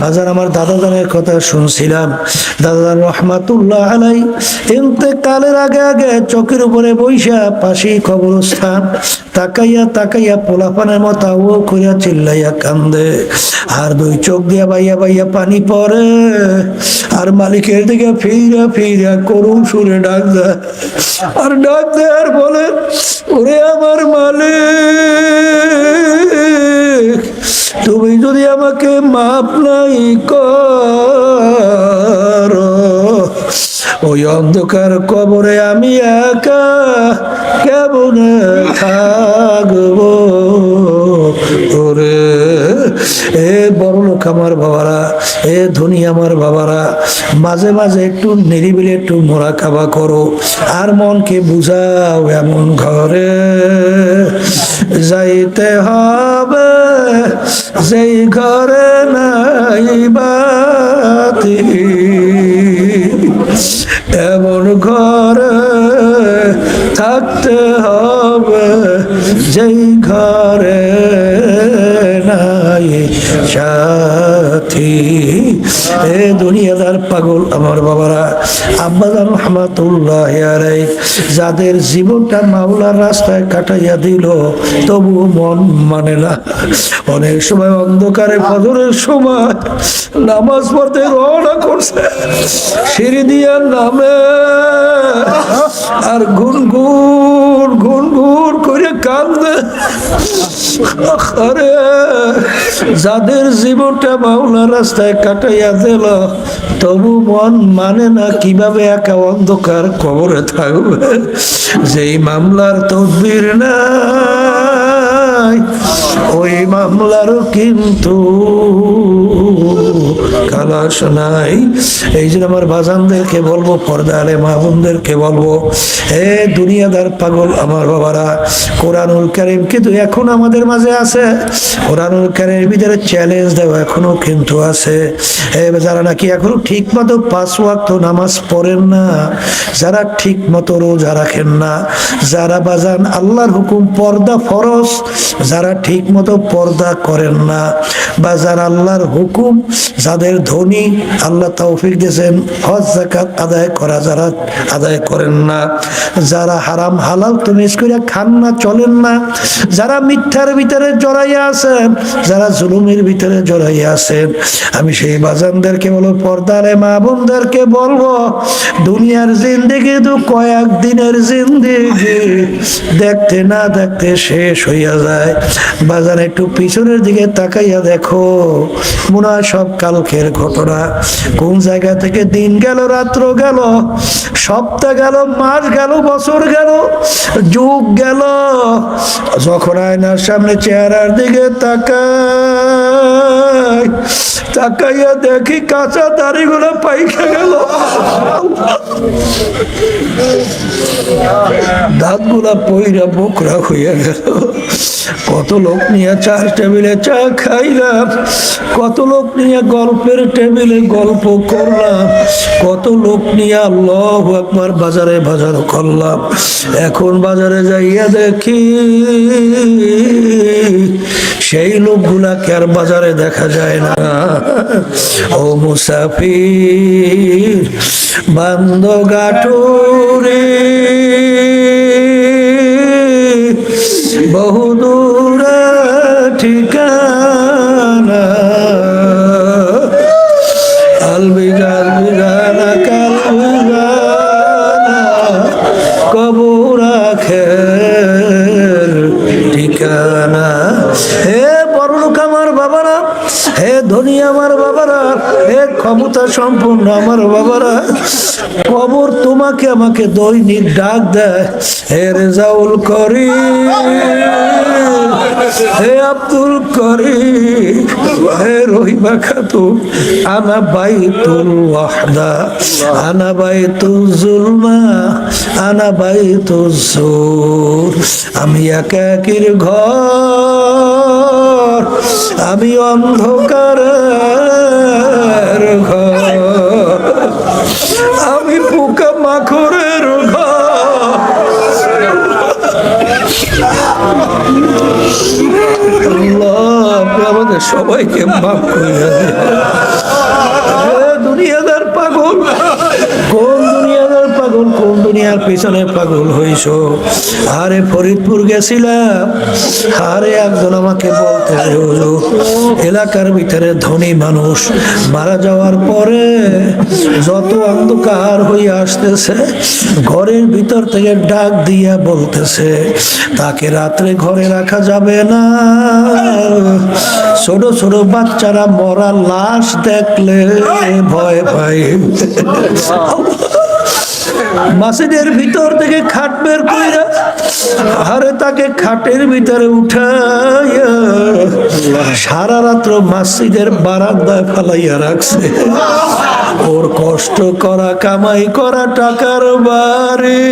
বাজার আমার দাদা দানের কথা শুনছিলাম। দাদা রহমাতুল্লাহ আলাই কালের আগে আগে চোখের উপরে বৈশা পাশেই কবরস্থান তাকাইয়া তাকাইয়া পোলাপানের মতো ও করিয়া চিল্লাইয়া কান্দে। আর দুই চোখ দিয়া বাইয়া বাইয়া পানি পরে আর মালিকের দিকে ফিরা ফিরা করুণ সুরে ডাক আর ডাক দেয় আর বলে, ওরে আমার মালিক তুমি যদি আমাকে মাপ নাই ওই অন্ধকার কবরে আমি একা কেমন থাকব? ওরে, এ বড় লোক আমার বাবারা, এ ধনী আমার বাবারা, মাঝে মাঝে একটু নিরিবিলি একটু মোরা খাবা করো, আর মনকে বুঝাও এমন ঘরে, যাইতে যেই ঘরে নাই বাতি। এমন ঘরে থাকতে হবে যেই ঘরে নাই সাথী। দুনিয়াদার পাগল আমার বাবারা রহমাতুল্লাহ যাদের জীবনটা মাওলার রাস্তায় কাটাইয়া দিল, তবু মন মানে না। অনেক সময় অন্ধকারে ফজরের সময় নামাজ পড়তে রওনা করছে, সিঁড়ি দিয়া নামে, আর গুনগুন গুনগুন করে কান্দে আরে যাদের জীবনটা মাওলা রাস্তায় কাটাইয়া গেল। তবু মন মানে না কীভাবে একা অন্ধকার কবরে থাকবে? যেই মামলার তদবির নাই, ওই মামলারও কিন্তু খালাস নাই এই আমার বাজানদেরকে বলব পর্দা আলে মাহবুমদেরকে বলব দুনিয়াদার পাগল আমার বাবারা, কোরআনুল কারিম কিন্তু এখন আমাদের মাঝে আছে? কোরআনুল ভিতরে চ্যালেঞ্জ এখনও কিন্তু আছে। যারা নাকি এখনও ঠিক মতো পাঁচ ওয়াক্ত নামাজ পড়েন না? যারা ঠিক মতো রোজা রাখেন না, যারা বাজান আল্লাহর হুকুম পর্দা ফরজ, যারা ঠিক মতো পর্দা করেন না, বা যারা আল্লাহর হুকুম ধনী, আল্লাহ তৌফিক দিয়েছেন। হজ জাকাত আদায় করা যারা আদায় করেন না, যারা হারাম হালাল তমিজ করে খান না, চলেন না, যারা মিথ্যার ভিতরে জড়াইয়া আছেন, যারা জুলুমের ভিতরে জড়াইয়া আছেন, আমি সেই বাজানদেরকে বলব, পর্দারে মা বোনদেরকে বলব, দুনিয়ার জিন্দিগি তো কয়েক দিনের জিন্দিগি, দেখতে না দেখতে শেষ হইয়া যায়। বাজার একটু পিছনের দিকে তাকাইয়া দেখো মনে হয় সব কালকের ঘটনা। কোন জায়গা থেকে দিন গেল, রাত্র গেল, সপ্তাহ গেল, মাস গেল, বছর গেল, যুগ গেল। যখন আয়নার সামনে চেহারার দিকে তাকাই, তাকাইয়া দেখি কাঁচা দাড়িগুলো পাইকে গেল। দাঁতগুলা পইরা বোকরা হইয়া গেল। কত লোক নিয়ে চার টেবিলে চা খাইলাম, কত লোক নিয়ে গল্পের টেবিলে গল্প করলাম। কত লোক নিয়ে আল্লাহ একবার বাজারে বাজার করলাম। এখন বাজারে যাইয়া দেখি সেই লোকগুলাকে আর বাজারে দেখা যায় না। ও মুসাফির বান্দ গাটুরে বহুদূর ঠিকানা হে বড়লোক আমার বাবারা, হে ধনী আমার বাবারা, হে ক্ষমতা সম্পূর্ণ আমার বাবারা, কবর তোমাকে আমাকে দৈনিক ডাক দেয়। হে রেজাউল করি হে আব্দুল করি হে রহিমা খাতুন, আনা বাইতুল ওয়াহদা আনা বাইতুল জুলমা আনা বাইতুল সুর আমি একাকির ঘর, আমি অন্ধকারের অন্ধকার আমি পোকা মাখরের ঘর। আমাদের সবাইকে মাফ করে দেন পিছনে পাগল হইস আরে ফরিদপুর গেছিলাম আরে একজন আমাকে বলতে এলাকার ভিতরে ধনী মানুষ। মারা যাওয়ার পরে যত অন্ধকার হয়ে আসতেছে, ঘরের ভিতর থেকে ডাক দিয়া বলতেছে, তাকে রাত্রে ঘরে রাখা যাবে না। ছোট ছোট বাচ্চারা মরা লাশ দেখলে ভয় পায়। মাসিদের ভিতর থেকে খাট বের কইরা, আরে তাকে খাটের ভিতরে উঠাইয়া সারা রাত্র মাসিদের বারান্দায় ফালাইয়া রাখছে। ওর কষ্ট করা, কামাই করা টাকার বাড়ি।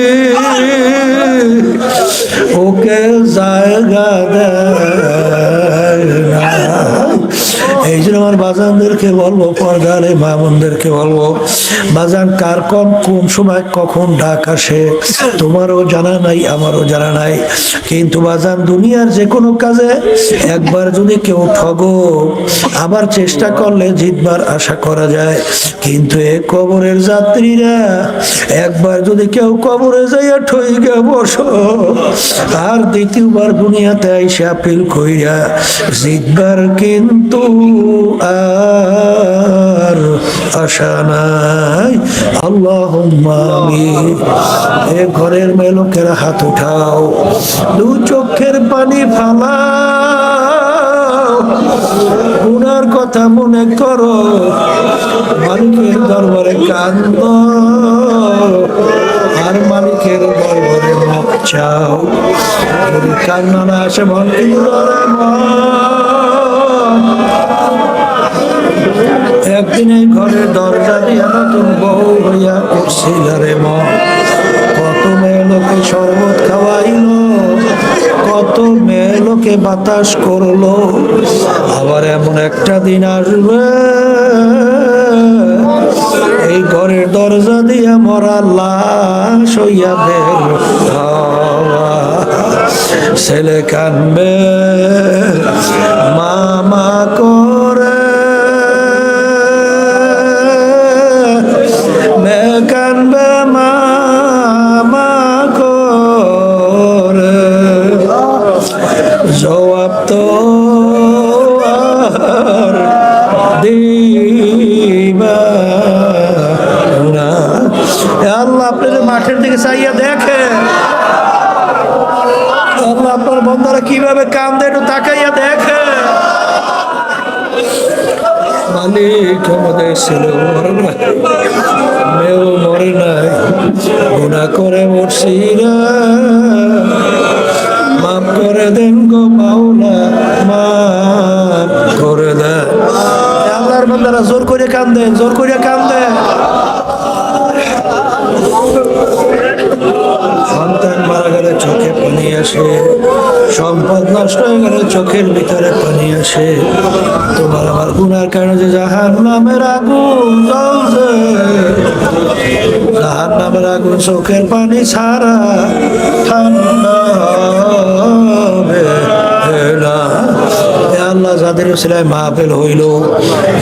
ওকে জায়গা দেয় এই জন্য আমার বাজানদেরকে বলব পর্দারে মামনদেরকে বলব, বাজান কার কম কোন সময় কখন ডাক আসে, তোমারও জানা নাই, আমারও জানা নাই। কিন্তু বাজান, দুনিয়ার যে কোনো কাজে একবার যদি কেউ ঠগো, আবার চেষ্টা করলে জিতবার আশা করা যায়। কিন্তু এ কবরের যাত্রীরা একবার যদি কেউ কবরে যাইয়া ঠইকে বসো, আর দ্বিতীয়বার দুনিয়াতে আইসে আপিল কইরা জিতবার কিন্তু আর আশা নাই। আল্লাহ এ ঘরের মেলোকেরা হাত উঠাও। দু চোখের পানি ফালাও। গুনার কথা মনে করো। মালিকের দরবারে কান্দ। আর মালিকের দরবারে মাপ চাও। যদি কান্না না আসে, মন একদিন ঘরের দরজা দিয়া নতুন বউ হইয়া উঠছিল রে মন কত মেয়ে লোকে শরবত খাওয়াইল কত মেয়ে লোকে বাতাস করল আবার এমন একটা দিন আসবে, এই ঘরের দরজা দিয়া মরা লাশ হইয়া বের। ছেলে কানবে মামা করে না আপনাদের মাঠের দিকে চাইয়া দেখে। আল্লাহ আপনার বন্ধারা কীভাবে কান্দে একটু তাকাইয়া দেখে। মালিক আমাদের ছেলে, মরে নাই। মেয়েও মরে নাই। গুণা করে মরছি না মাফ করে দেন গো মাওলা, মাফ করে দেন। আল্লাহর বান্দারা জোর করে কান্দেন জোর করে কান্দেন পানি সম্পদ নষ্ট হয়ে চোখের ভিতরে পানি আসে। তোমার আমার গুনার কারণে যে জাহান নামের আগুন জাহার নামের আগুন চোখের পানি ছাড়া ঠান্ডা হবে ছেলায় মাহফিল হইল,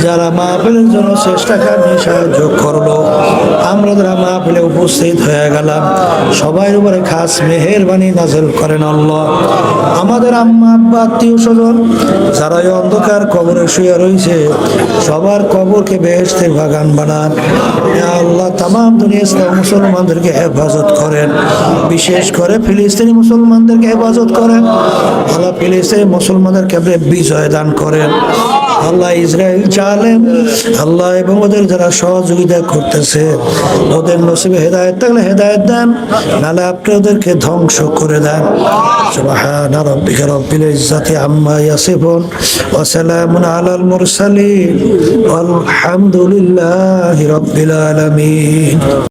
যারা মাহফিলের জন্য চেষ্টা কারণে সাহায্য করল, আমরা যারা মাহফিলে উপস্থিত হয়ে গেলাম, সবাই উপরে খাস মেহেরবানি নাজেল করেন আল্লাহ। আমাদের আম্মা, আব্বা, আত্মীয় স্বজন যারা এই অন্ধকার কবরে শুয়ে রয়েছে, সবার কবরকে বেহেস্তের বাগান বানান। আল্লাহ তাম দুনিয়া মুসলমানদেরকে হেফাজত করেন। বিশেষ করে ফিলিস্তিনি মুসলমানদেরকে হেফাজত করেন। আল্লাহ ফিলিস্তিনি মুসলমানদেরকে বিজয় দান করেন। আল্লাহ ইসরায়েল চালেন আল্লাহ এবং ওদের যারা সহযোগিতা করতেছে, ওদের নসিবে হেদায়ত থাকলে হেদায়ত দেন, নাহলে আপনি ওদেরকে ধ্বংস করে দেন। সুবহান রাব্বিকা রব্বিল ইজ্জাতি আম্মা ইয়াসিফুন, ওয়া সালামুন আলাল মুরসালিন, ওয়ালহামদুলিল্লাহি রাব্বিল আলামিন।